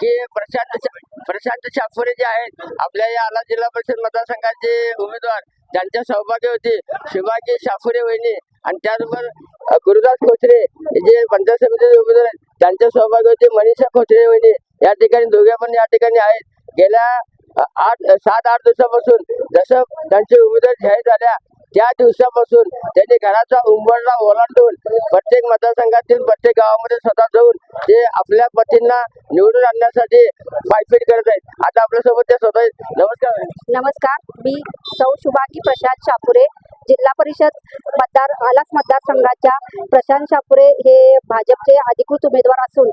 की प्रशांत प्रशांत शाफुरे जे आहेत आपल्या या आला जिल्हा परिषद मतदारसंघाचे उमेदवार त्यांच्या सहभागी होती. शिवाजी शाफुरे वहिनी आणि त्याचबरोबर गुरुदास खोचरे जे पंचायत समितीचे उमेदवार आहेत त्यांच्या सहभागी होते. मनीषा खोचरे वहिनी या ठिकाणी दोघे पण या ठिकाणी आहेत. गेल्या आठ सात आठ दिवसापासून जसं त्यांचे उमेदवार जाहीर झाल्या त्या दिवसापासून त्यांनी घराचा उंबरला ओलांडून प्रत्येक मतदारसंघातील प्रत्येक गावामध्ये स्वतः जाऊन ते आपल्या पतींना निवडून आणण्यासाठी पायपीट करत आहेत. आता आपल्यासोबत ते स्वतः नमस्कार. नमस्कार. मी सौ शुभांगी प्रशांत शापुरे जिल्हा परिषद मतदार अलास मतदारसंघाच्या प्रशांत शापुरे हे भाजपचे अधिकृत उमेदवार असून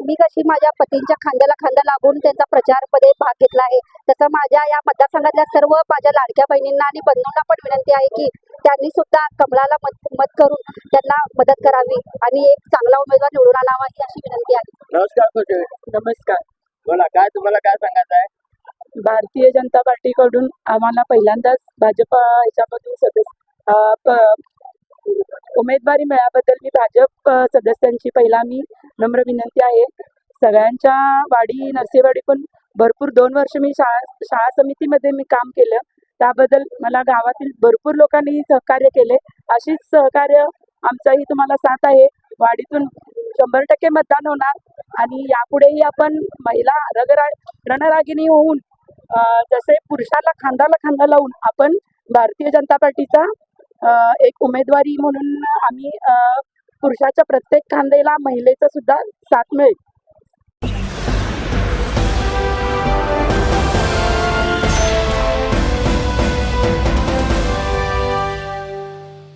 मा- कशी माझ्या पतींच्या खांद्याला खांदा लागून त्यांचा प्रचारमध्ये भाग घेतला आहे? तसं माझ्या या मतदारसंघातल्या सर्व माझ्या लाडक्या बहिणींना आणि बंधूंना पण विनंती आहे की त्यांनी सुद्धा कमळाला मत मत करून त्यांना मदत करावी आणि एक चांगला उमेदवार निवडून आणावा ही अशी विनंती आहे. नमस्कार नमस्कार. बोला काय तुम्हाला काय सांगायचं आहे? भारतीय जनता पार्टीकडून आम्हाला पहिल्यांदाच भाजप ह्याच्यामधून सदस्य उमेदवारी मिळाल्याबद्दल मी भाजप सदस्यांची पहिला मी नम्र विनंती आहे. सगळ्यांच्या वाडी नरसेवाडी पण भरपूर दोन वर्ष मी शाळा शाळा समितीमध्ये मी काम केलं. त्याबद्दल मला गावातील भरपूर लोकांनी सहकार्य केले. अशीच सहकार्य आमचाही तुम्हाला साथ आहे. वाडीतून शंभर टक्के मतदान होणार आणि यापुढेही आपण महिला रगरा रणरागिणी होऊन जसे पुरुषाला खांदाला खांदा लावून आपण भारतीय जनता पार्टीचा एक उमेदवारी म्हणून आम्ही अ, पुरुषाच्या प्रत्येक खांद्याला महिलेचा सुद्धा साथ मिळेल.